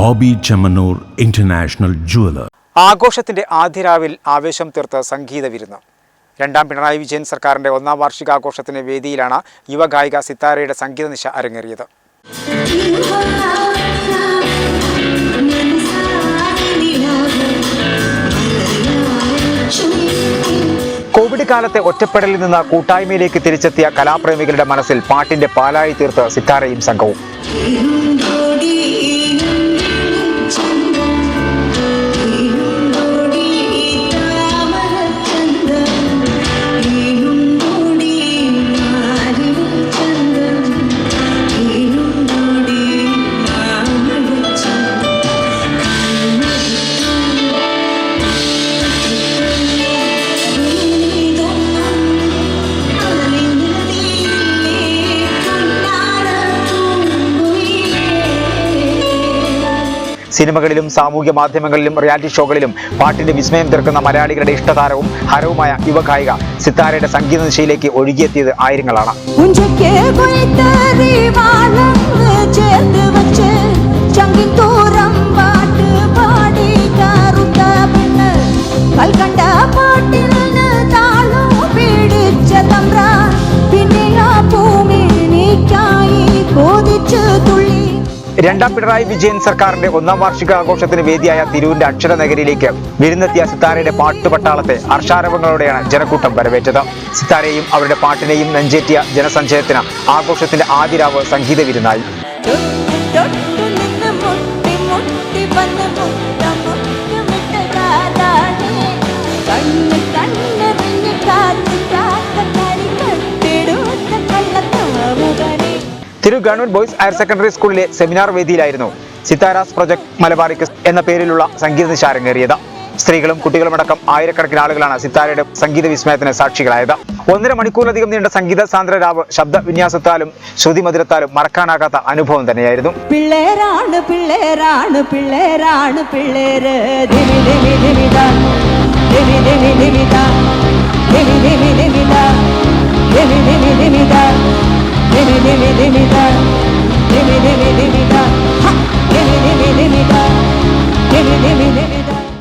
Bobby Chemmanur international jeweller. ആഘോഷത്തിന്റെ ആദ്യ രാവിൽ ആവേശം തീർത്ത സംഗീത വിരുന്ന്. രണ്ടാം പിണറായി വിജയൻ സർക്കാരിന്റെ ഒന്നാം വാർഷികാഘോഷത്തിന്റെ വേദിയിലാണ് യുവഗായിക സിത്താരയുടെ സംഗീത നിശ അരങ്ങേറിയത്. കോവിഡ് കാലത്തെ ഒറ്റപ്പെടലിൽ നിന്ന് കൂട്ടായ്മയിലേക്ക് തിരിച്ചെത്തിയ കലാപ്രേമികളുടെ മനസ്സിൽ പാട്ടിന്റെ പാലായി തീർത്ത് സിത്താരയും സംഘവും. സിനിമകളിലും സാമൂഹ്യ മാധ്യമങ്ങളിലും റിയാലിറ്റി ഷോകളിലും പാട്ടിന്റെ വിസ്മയം തീർക്കുന്ന മലയാളികളുടെ ഇഷ്ടതാരവും ഹരവുമായ യുവഗായിക സിത്താരയുടെ സംഗീത ദിശയിലേക്ക് ഒഴുകിയെത്തിയത് ആയിരങ്ങളാണ്. രണ്ടാം പിണറായി വിജയൻ സർക്കാരിന്റെ ഒന്നാം വാർഷിക വാർഷികാഘോഷത്തിന് വേദിയായ തിരൂരിന്റെ അക്ഷരനഗരിയിലേക്ക് വിരുന്നെത്തിയ സിത്താരയുടെ പാട്ടുപട്ടാളത്തെ ഹർഷാരവങ്ങളോടെയാണ് ജനക്കൂട്ടം വരവേറ്റത്. സിത്താരയെയും അവരുടെ പാട്ടിനെയും നെഞ്ചേറ്റിയ ജനസഞ്ചയത്തിന് ആഘോഷത്തിന്റെ ആദ്യരാവ് സംഗീത വിരുന്നായി. തിരു ഗവൺമെന്റ് ബോയ്സ് ഹയർ സെക്കൻഡറി സ്കൂളിലെ സെമിനാർ വേദിയിലായിരുന്നു സിത്താരാസ് പ്രൊജക്ട് മലബാറിക്ക് എന്ന പേരിലുള്ള സംഗീത നിശാരങ്ങേറിയത് സ്ത്രീകളും കുട്ടികളുമടക്കം ആയിരക്കണക്കിന് ആളുകളാണ് സിത്താരയുടെ സംഗീത വിസ്മയത്തിന് സാക്ഷികളായത് ഒന്നര മണിക്കൂറിലധികം നീണ്ട സംഗീത സാന്ദ്ര രാവ് ശബ്ദ വിന്യാസത്താലും ശ്രുതി മധുരത്താലും മറക്കാനാകാത്ത അനുഭവം തന്നെയായിരുന്നു പിള്ളേരാണ് പിള്ളേരാണ് പിള്ളേരാണ് പിള്ളേര് dimmy, dimmy,